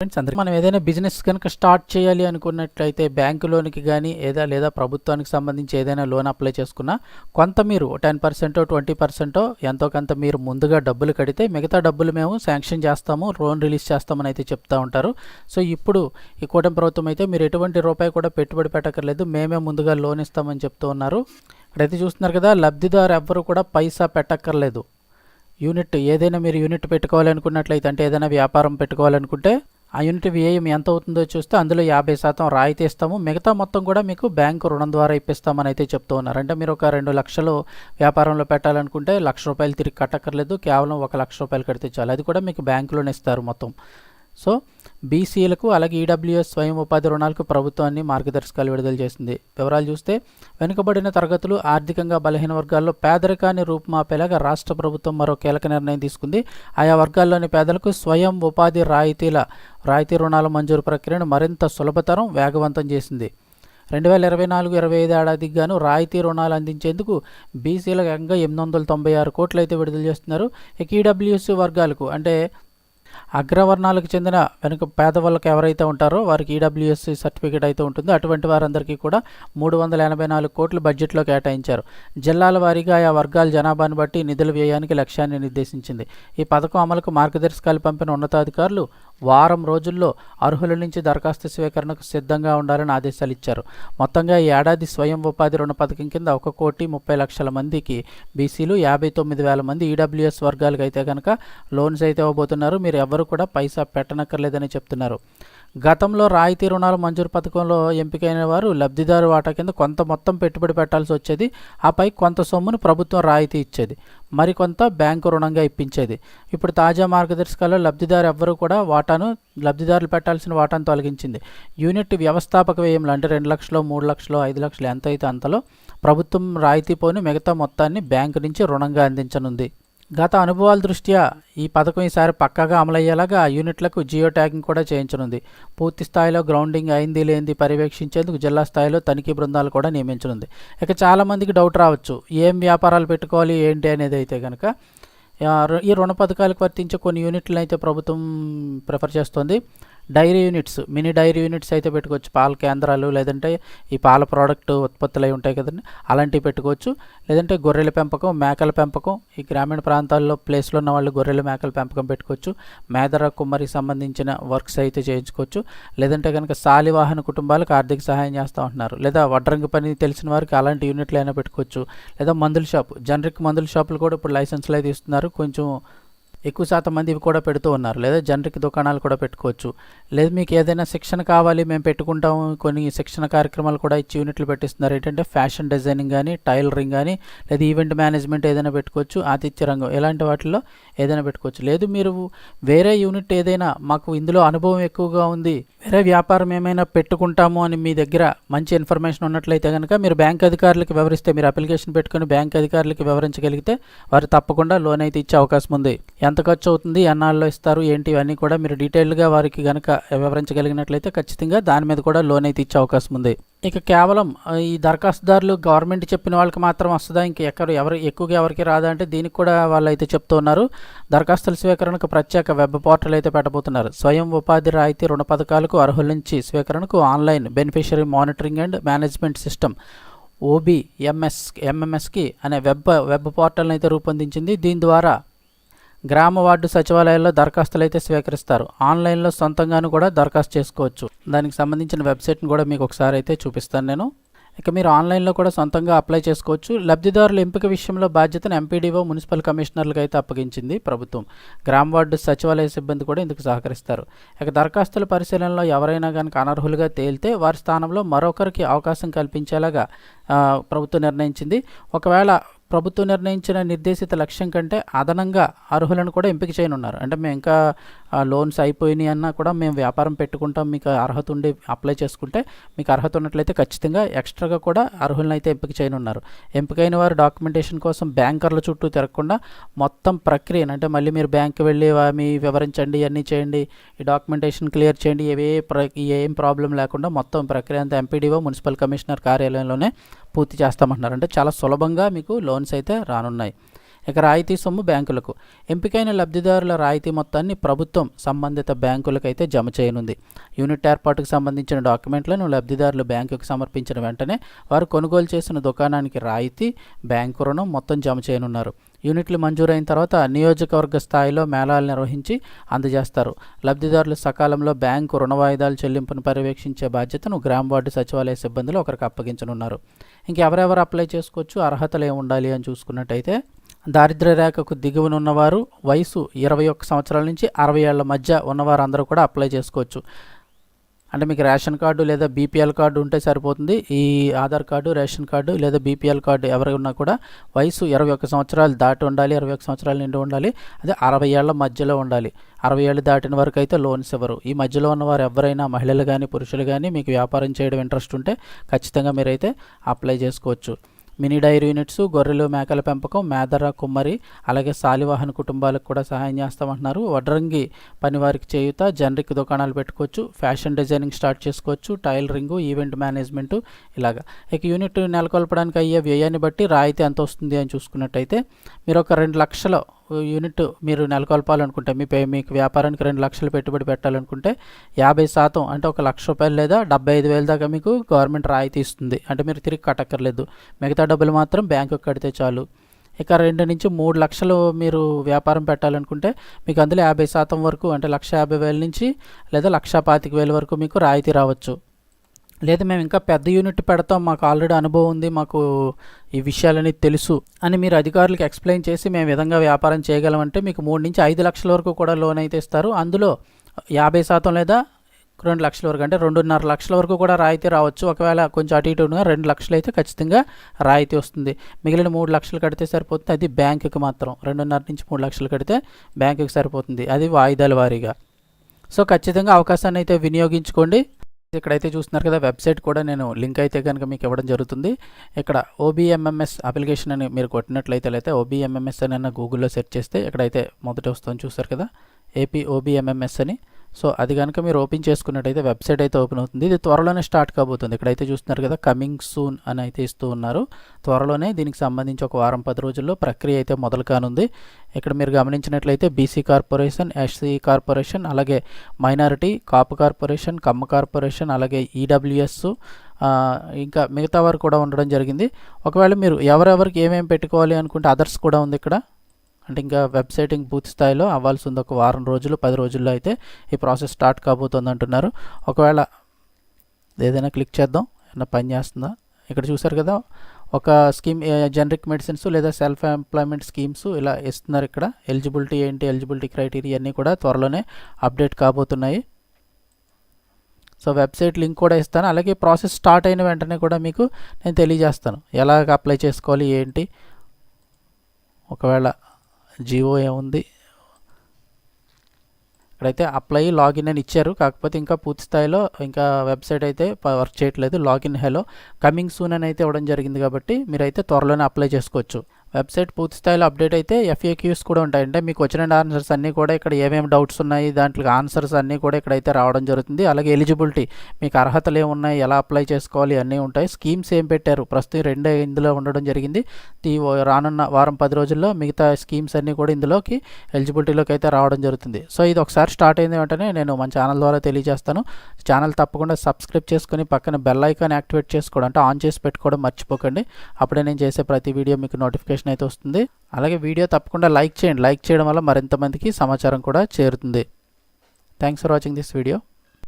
Friends అందరికీ మనం ఏదైనా బిజినెస్ కనుక స్టార్ట్ చేయాలి అనుకున్నట్లయితే బ్యాంకు లోన్కి కానీ ఏదా లేదా ప్రభుత్వానికి సంబంధించి ఏదైనా లోన్ అప్లై చేసుకున్నా కొంత మీరు టెన్ పర్సెంటో ట్వంటీ పర్సెంటో ఎంతో కొంత మీరు ముందుగా డబ్బులు కడితే మిగతా డబ్బులు మేము శాంక్షన్ చేస్తాము లోన్ రిలీజ్ చేస్తామని అయితే చెప్తా ఉంటారు. సో ఇప్పుడు ఈ కూటమి ప్రభుత్వం అయితే మీరు ఎటువంటి రూపాయి కూడా పెట్టుబడి పెట్టక్కర్లేదు మేమే ముందుగా లోన్ ఇస్తామని చెప్తూ ఉన్నారు. ఇక్కడైతే చూస్తున్నారు కదా లబ్ధిదారు ఎవ్వరు కూడా పైసా పెట్టక్కర్లేదు. యూనిట్ ఏదైనా మీరు యూనిట్ పెట్టుకోవాలనుకున్నట్లయితే అంటే ఏదైనా వ్యాపారం పెట్టుకోవాలనుకుంటే ఆ యూనిట్ వ్యయం ఎంత అవుతుందో చూస్తే అందులో యాభై శాతం రాయితీ ఇస్తాము. మిగతా మొత్తం కూడా మీకు బ్యాంకు రుణం ద్వారా ఇప్పిస్తామని అయితే చెప్తూ ఉన్నారు. అంటే మీరు ఒక రెండు లక్షలు వ్యాపారంలో పెట్టాలనుకుంటే లక్ష రూపాయలు తిరిగి కట్టక్కర్లేదు. కేవలం ఒక లక్ష రూపాయలు కడితే చాలు. అది కూడా మీకు బ్యాంకులోనే ఇస్తారు మొత్తం. సో బీసీలకు అలాగే ఈడబ్ల్యూఎస్ స్వయం ఉపాధి రుణాలకు ప్రభుత్వాన్ని మార్గదర్శకాలు విడుదల చేసింది. వివరాలు చూస్తే వెనుకబడిన తరగతులు ఆర్థికంగా బలహీన వర్గాల్లో పేదరికాన్ని రూపుమాపేలాగా రాష్ట్ర ప్రభుత్వం మరో కీలక నిర్ణయం తీసుకుంది. ఆయా వర్గాల్లోని పేదలకు స్వయం ఉపాధి రాయితీల రాయితీ రుణాల మంజూరు ప్రక్రియను మరింత సులభతరం వేగవంతం చేసింది. రెండు వేల ఇరవై నాలుగు ఇరవై ఐదు ఏడాదికి గాను రాయితీ రుణాలు అందించేందుకు బీసీలకు ఏకంగా ఎనిమిది వందల తొంభై ఆరు కోట్లు అయితే విడుదల చేస్తున్నారు. ఇక వర్గాలకు అంటే అగ్రవర్ణాలకు చెందిన వెనుక పేదవాళ్ళకి ఎవరైతే ఉంటారో వారికి ఈడబ్ల్యూఎస్సీ సర్టిఫికేట్ అయితే ఉంటుందో. అటువంటి వారందరికీ కూడా మూడు వందల ఎనభై నాలుగు కోట్లు బడ్జెట్లో కేటాయించారు. జిల్లాల వారీగా ఆయా వర్గాల జనాభాను బట్టి నిధుల వ్యయానికి లక్ష్యాన్ని నిర్దేశించింది. ఈ పథకం అమలుకు మార్గదర్శకాలు పంపిన ఉన్నతాధికారులు వారం రోజుల్లో అర్హుల నుంచి దరఖాస్తు స్వీకరణకు సిద్ధంగా ఉండాలని ఆదేశాలు ఇచ్చారు. మొత్తంగా ఈ ఏడాది స్వయం ఉపాధి రుణ పథకం కింద ఒక కోటి ముప్పై లక్షల మందికి బీసీలు యాభై తొమ్మిది వేల మంది ఈడబ్ల్యూఎస్ వర్గాలకు అయితే కనుక లోన్స్ అయితే ఇవ్వబోతున్నారు. మీరు ఎవరు కూడా పైసా పెట్టనక్కర్లేదని చెప్తున్నారు. గతంలో రాయితీ రుణాల మంజూరు పథకంలో ఎంపికైన వారు లబ్ధిదారు వాటా కింద కొంత మొత్తం పెట్టుబడి పెట్టాల్సి వచ్చేది. ఆపై కొంత సొమ్మును ప్రభుత్వం రాయితీ ఇచ్చేది. మరికొంత బ్యాంకు రుణంగా ఇప్పించేది. ఇప్పుడు తాజా మార్గదర్శకాల్లో లబ్ధిదారు ఎవ్వరూ కూడా వాటాను లబ్ధిదారులు పెట్టాల్సిన వాటాను తొలగించింది. యూనిట్ వ్యవస్థాపక వ్యయంలో అంటే రెండు లక్షలు మూడు లక్షలు ఐదు లక్షలు ఎంత అయితే అంతలో ప్రభుత్వం రాయితీ పోని మిగతా మొత్తాన్ని బ్యాంకు నుంచి రుణంగా అందించనుంది. గత అనుభవాల దృష్ట్యా ఈ పథకం ఈసారి పక్కాగా అమలయ్యేలాగా యూనిట్లకు జియో ట్యాగింగ్ కూడా చేయించనుంది. పూర్తి స్థాయిలో గ్రౌండింగ్ అయింది లేనిది పర్యవేక్షించేందుకు జిల్లా స్థాయిలో తనిఖీ బృందాలు కూడా నియమించనుంది. ఇక చాలామందికి డౌట్ రావచ్చు ఏం వ్యాపారాలు పెట్టుకోవాలి ఏంటి అనేది అయితే కనుక ఈ రుణ పథకాలకు వర్తించే కొన్ని యూనిట్లను అయితే ప్రభుత్వం ప్రిఫర్ చేస్తుంది. Dairy units mini dairy units అయితే పెట్టుకోవచ్చు. పాల కేంద్రాలు లేదంటే ఈ పాల ప్రోడక్ట్ ఉత్పత్తులు అయి ఉంటాయి కదండి అలాంటివి పెట్టుకోవచ్చు. లేదంటే గొర్రెల పెంపకం మేకల పెంపకం ఈ గ్రామీణ ప్రాంతాల్లో ప్లేస్లో ఉన్న వాళ్ళు గొర్రెల మేకల పెంపకం పెట్టుకోవచ్చు. మేదర కుమ్మరికి సంబంధించిన వర్క్స్ అయితే చేయించుకోవచ్చు. లేదంటే కనుక సాలివాహన కుటుంబాలకు ఆర్థిక సహాయం చేస్తూ ఉంటున్నారు. లేదా వడ్రంగి పని తెలిసిన వారికి అలాంటి యూనిట్లు అయినా పెట్టుకోవచ్చు. లేదా మందుల షాపు జనరిక్ మందుల షాపులు కూడా ఇప్పుడు లైసెన్స్లు అయితే ఇస్తున్నారు. కొంచెం ఎక్కువ శాతం మంది ఇవి కూడా పెడుతూ ఉన్నారు. లేదా జనరిక్ దుకాణాలు కూడా పెట్టుకోవచ్చు. లేదు మీకు ఏదైనా శిక్షణ కావాలి మేము పెట్టుకుంటాము కొన్ని శిక్షణ కార్యక్రమాలు కూడా ఇచ్చి యూనిట్లు పెట్టిస్తున్నారు. ఏంటంటే ఫ్యాషన్ డిజైనింగ్ కానీ టైలరింగ్ కానీ లేదా ఈవెంట్ మేనేజ్మెంట్ ఏదైనా పెట్టుకోవచ్చు ఆతిథ్య రంగం ఇలాంటి వాటిల్లో ఏదైనా పెట్టుకోవచ్చు. లేదు మీరు వేరే యూనిట్ ఏదైనా మాకు ఇందులో అనుభవం ఎక్కువగా ఉంది వేరే వ్యాపారం ఏమైనా పెట్టుకుంటాము అని మీ దగ్గర మంచి ఇన్ఫర్మేషన్ ఉన్నట్లయితే కనుక మీరు బ్యాంక్ అధికారులకు వివరిస్తే మీరు అప్లికేషన్ పెట్టుకుని బ్యాంక్ అధికారులకు వివరించగలిగితే వారు తప్పకుండా లోన్ అయితే ఇచ్చే అవకాశం ఉంది. ఎంత ఖర్చు అవుతుంది ఎన్నాళ్ళలో ఇస్తారు ఏంటి ఇవన్నీ కూడా మీరు డీటెయిల్డ్గా వారికి కనుక వివరించగలిగినట్లయితే ఖచ్చితంగా దాని మీద కూడా లోన్ అయితే ఇచ్చే అవకాశం ఉంది. ఇక కేవలం ఈ దరఖాస్తుదారులు గవర్నమెంట్ చెప్పిన వాళ్ళకి మాత్రం వస్తుందా? ఇంక ఎక్కడ ఎవరు ఎక్కువగా ఎవరికి రాదా అంటే దీనికి కూడా వాళ్ళు అయితే చెప్తున్నారు దరఖాస్తుల స్వీకరణకు ప్రత్యేక వెబ్ పోర్టల్ అయితే పెట్టబోతున్నారు. స్వయం ఉపాధి రాయితీ రుణ పథకాలకు అర్హుల నుంచి స్వీకరణకు online beneficiary monitoring and management system OB MS ఎంఎంఎస్కి అనే వెబ్ వెబ్ పోర్టల్ని అయితే రూపొందించింది. దీని ద్వారా గ్రామ వార్డు సచివాలయాల్లో దరఖాస్తులు అయితే స్వీకరిస్తారు. ఆన్లైన్లో సొంతంగాను కూడా దరఖాస్తు చేసుకోవచ్చు. దానికి సంబంధించిన వెబ్సైట్ని కూడా మీకు ఒకసారి అయితే చూపిస్తాను నేను. ఇక మీరు ఆన్లైన్లో కూడా సొంతంగా అప్లై చేసుకోవచ్చు. లబ్ధిదారుల ఎంపిక విషయంలో బాధ్యతను ఎంపీడీఓ మున్సిపల్ కమిషనర్లకు అయితే అప్పగించింది ప్రభుత్వం. గ్రామ వార్డు సచివాలయ సిబ్బంది కూడా ఇందుకు సహకరిస్తారు. ఇక దరఖాస్తుల పరిశీలనలో ఎవరైనా కనుక అనర్హులుగా తేలితే వారి స్థానంలో మరొకరికి అవకాశం కల్పించేలాగా ప్రభుత్వం నిర్ణయించింది. ఒకవేళ ప్రభుత్వం నిర్ణయించిన నిర్దేశిత లక్ష్యం కంటే అదనంగా అర్హులను కూడా ఎంపిక చేయనున్నారు. అంటే మేము ఇంకా లోన్స్ అయిపోయినాయి అన్నా కూడా మేము వ్యాపారం పెట్టుకుంటాం మీకు అర్హత ఉండి అప్లై చేసుకుంటే మీకు అర్హత ఉన్నట్లయితే ఖచ్చితంగా ఎక్స్ట్రాగా కూడా అర్హులను అయితే ఎంపిక చేయనున్నారు. ఎంపికైన వారు డాక్యుమెంటేషన్ కోసం బ్యాంకర్ల చుట్టూ తిరగకుండా మొత్తం ప్రక్రియను అంటే మళ్ళీ మీరు బ్యాంక్ వెళ్ళి మీ వివరించండి ఇవన్నీ చేయండి ఈ డాక్యుమెంటేషన్ క్లియర్ చేయండి ఏవే ప్ర ఏం ప్రాబ్లం లేకుండా మొత్తం ప్రక్రియ అంతా ఎంపీడీఓ మున్సిపల్ కమిషనర్ కార్యాలయంలోనే పూర్తి చేస్తామంటున్నారు. అంటే చాలా సులభంగా మీకు లోన్స్ అయితే రానున్నాయి. ఇక రాయితీ సొమ్ము బ్యాంకులకు. ఎంపికైన లబ్ధిదారుల రాయితీ మొత్తాన్ని ప్రభుత్వం సంబంధిత బ్యాంకులకైతే జమ చేయనుంది. యూనిట్ ఏర్పాటుకు సంబంధించిన డాక్యుమెంట్లను లబ్ధిదారులు బ్యాంకుకు సమర్పించిన వెంటనే వారు కొనుగోలు చేసిన దుకాణానికి రాయితీ బ్యాంకు రుణం మొత్తం జమ చేయనున్నారు. యూనిట్లు మంజూరైన తర్వాత నియోజకవర్గ స్థాయిలో మేళాలు నిర్వహించి అందజేస్తారు. లబ్ధిదారులు సకాలంలో బ్యాంకు రుణ వాయిదాల చెల్లింపును పర్యవేక్షించే బాధ్యతను గ్రామ వార్డు సచివాలయ సిబ్బందులు ఒకరికి అప్పగించనున్నారు. ఇంకెవరెవరు అప్లై చేసుకోవచ్చు? అర్హతలు ఏమి ఉండాలి అని చూసుకున్నట్టయితే దారిద్ర్య రేఖకు దిగువన ఉన్నవారు వయసు ఇరవై ఒక్క సంవత్సరాల నుంచి అరవై ఏళ్ళ మధ్య ఉన్నవారు అందరూ కూడా అప్లై చేసుకోవచ్చు. అంటే మీకు రేషన్ కార్డు లేదా బీపీఎల్ కార్డు ఉంటే సరిపోతుంది. ఈ ఆధార్ కార్డు రేషన్ కార్డు లేదా బీపీఎల్ కార్డు ఎవరు ఉన్నా కూడా వయసు ఇరవై ఒక్క సంవత్సరాలు దాటి ఉండాలి ఇరవై ఒక్క సంవత్సరాలు నిండి ఉండాలి. అదే అరవై ఏళ్ళ మధ్యలో ఉండాలి. అరవై ఏళ్ళు దాటిన వరకు అయితే లోన్స్ ఇవ్వరు. ఈ మధ్యలో ఉన్నవారు ఎవరైనా మహిళలు కానీ పురుషులు కానీ మీకు వ్యాపారం చేయడం ఇంట్రెస్ట్ ఉంటే ఖచ్చితంగా మీరైతే అప్లై చేసుకోవచ్చు. మినీ డైరీ యూనిట్స్ గొర్రెలు మేకల పెంపకం మేదర కుమ్మరి అలాగే సాలివాహన కుటుంబాలకు కూడా సహాయం చేస్తామంటున్నారు. వడ్రంగి పనివారికి చేయుత జనరిక్ దుకాణాలు పెట్టుకోవచ్చు ఫ్యాషన్ డిజైనింగ్ స్టార్ట్ చేసుకోవచ్చు టైలరింగ్ ఈవెంట్ మేనేజ్మెంట్ ఇలాగా. ఇక యూనిట్ నెలకొల్పడానికి అయ్యే వ్యయాన్ని బట్టి రాయితీ ఎంత వస్తుంది అని చూసుకున్నట్టయితే మీరు ఒక రెండు లక్షల యూనిట్ మీరు నెలకొల్పాలనుకుంటే మీ పే మీకు వ్యాపారానికి రెండు లక్షలు పెట్టుబడి పెట్టాలనుకుంటే యాభై శాతం అంటే ఒక లక్ష రూపాయలు లేదా డెబ్బై ఐదు వేల దాకా మీకు గవర్నమెంట్ రాయితీ ఇస్తుంది. అంటే మీరు తిరిగి కట్టక్కర్లేదు. మిగతా డబ్బులు మాత్రం బ్యాంకుకి కడితే చాలు. ఇక రెండు నుంచి మూడు లక్షలు మీరు వ్యాపారం పెట్టాలనుకుంటే మీకు అందులో యాభై శాతం వరకు అంటే లక్ష యాభై వేల నుంచి లేదా లక్ష పాతిక వేల వరకు మీకు రాయితీ రావచ్చు. లేదా మేము ఇంకా పెద్ద యూనిట్ పెడతాం మాకు ఆల్రెడీ అనుభవం ఉంది మాకు ఈ విషయాలని తెలుసు అని మీరు అధికారులకు ఎక్స్ప్లెయిన్ చేసి మేము విధంగా వ్యాపారం చేయగలమంటే మీకు మూడు నుంచి ఐదు లక్షల వరకు కూడా లోన్ అయితే ఇస్తారు. అందులో యాభై శాతం లేదా రెండు లక్షల వరకు అంటే రెండున్నర లక్షల వరకు కూడా రాయితీ రావచ్చు. ఒకవేళ కొంచెం అటు ఇటుగా రెండు లక్షలు అయితే ఖచ్చితంగా రాయితీ వస్తుంది. మిగిలిన మూడు లక్షలు కడితే సరిపోతుంది. అది బ్యాంకుకి మాత్రం రెండున్నర నుంచి మూడు లక్షలు కడితే బ్యాంకుకి సరిపోతుంది. అది వాయిదాల వారీగా. సో ఖచ్చితంగా అవకాశాన్ని అయితే వినియోగించుకోండి. ఇక్కడైతే చూస్తున్నారు కదా వెబ్సైట్ కూడా నేను లింక్ అయితే కనుక మీకు ఇవ్వడం జరుగుతుంది. ఇక్కడ ఓబీఎంఎంఎస్ అప్లికేషన్ అని మీరు కొట్టినట్లయితే అయితే ఓబీఎంఎంఎస్ అని గూగుల్లో సెర్చ్ చేస్తే ఇక్కడైతే మొదట వస్తుంది చూస్తారు కదా ఏపీ ఓబీఎంఎంఎస్ అని. సో అది కనుక మీరు ఓపెన్ చేసుకున్నట్టయితే వెబ్సైట్ అయితే ఓపెన్ అవుతుంది. ఇది త్వరలోనే స్టార్ట్ కాబోతుంది. ఇక్కడైతే చూస్తున్నారు కదా కమింగ్ సూన్ అని అయితే ఇస్తూ ఉన్నారు. త్వరలోనే దీనికి సంబంధించి ఒక వారం పది రోజుల్లో ప్రక్రియ అయితే మొదలు కానుంది. ఇక్కడ మీరు గమనించినట్లయితే బీసీ కార్పొరేషన్ ఎస్సీ కార్పొరేషన్ అలాగే minority Kapu corporation Kamma corporation అలాగే ఈడబ్ల్యూఎస్ ఇంకా మిగతా వారు కూడా ఉండడం జరిగింది. ఒకవేళ మీరు ఎవరెవరికి ఏమేమి పెట్టుకోవాలి అనుకుంటే అదర్స్ కూడా ఉంది ఇక్కడ. అంటే ఇంకా వెబ్సైటింగ్ పూర్తి స్థాయిలో అవ్వాల్సి ఉంది ఒక వారం రోజులు పది రోజుల్లో అయితే ఈ ప్రాసెస్ స్టార్ట్ కాబోతుంది అంటున్నారు ఒకవేళ ఏదైనా క్లిక్ చేద్దాం ఏమైనా పని చేస్తుందా? ఇక్కడ చూసారు కదా ఒక స్కీమ్ జనరిక్ మెడిసిన్స్ లేదా సెల్ఫ్ ఎంప్లాయ్మెంట్ స్కీమ్స్ ఇలా ఇస్తున్నారు ఇక్కడ. ఎలిజిబిలిటీ ఏంటి ఎలిజిబిలిటీ క్రైటీరియా అన్నీ కూడా త్వరలోనే అప్డేట్ కాబోతున్నాయి. సో వెబ్సైట్ లింక్ కూడా ఇస్తాను. అలాగే ప్రాసెస్ స్టార్ట్ అయిన వెంటనే కూడా మీకు నేను తెలియజేస్తాను. ఎలాగ అప్లై చేసుకోవాలి ఏంటి? ఒకవేళ జియో ఏముంది ఇక్కడైతే అప్లై లాగిన్ అని ఇచ్చారు. కాకపోతే ఇంకా పూర్తి స్థాయిలో ఇంకా వెబ్సైట్ అయితే వర్క్ చేయట్లేదు. లాగిన్ హెలో కమింగ్ సూన్ అని అయితే ఇవ్వడం జరిగింది కాబట్టి మీరైతే త్వరలోనే అప్లై చేసుకోవచ్చు. వెబ్సైట్ పూర్తి స్థాయిలో అప్డేట్ అయితే ఎఫ్ఏక్యూస్ కూడా ఉంటాయి అంటే మీకు వచ్చిన ఆన్సర్స్ అన్నీ కూడా ఇక్కడ ఏమేమి డౌట్స్ ఉన్నాయి దాంట్లో ఆన్సర్స్ అన్నీ కూడా ఇక్కడైతే రావడం జరుగుతుంది. అలాగే ఎలిజిబిలిటీ మీకు అర్హతలు ఏమున్నాయి ఎలా అప్లై చేసుకోవాలి అన్నీ ఉంటాయి. స్కీమ్స్ ఏం పెట్టారు? ప్రస్తుతం రెండే ఇందులో ఉండడం జరిగింది. ఈ రానున్న వారం పది రోజుల్లో మిగతా స్కీమ్స్ అన్నీ కూడా ఇందులోకి ఎలిజిబిలిటీలోకి అయితే రావడం జరుగుతుంది. సో ఇది ఒకసారి స్టార్ట్ అయింది వెంటనే నేను మన ఛానల్ ద్వారా తెలియజేస్తాను. ఛానల్ తప్పకుండా సబ్స్క్రైబ్ చేసుకుని పక్కన బెల్ ఐకాన్ యాక్టివేట్ చేసుకోవడం అంటే ఆన్ చేసి పెట్టుకోవడం మర్చిపోకండి. అప్పుడే నేను చేసే ప్రతి వీడియో మీకు నోటిఫికేషన్ అయితే వస్తుంది. అలాగే వీడియో తప్పకుండా లైక్ చేయండి. లైక్ చేయడం వల్ల మరింత మందికి సమాచారం కూడా చేరుతుంది. Thanks for watching this video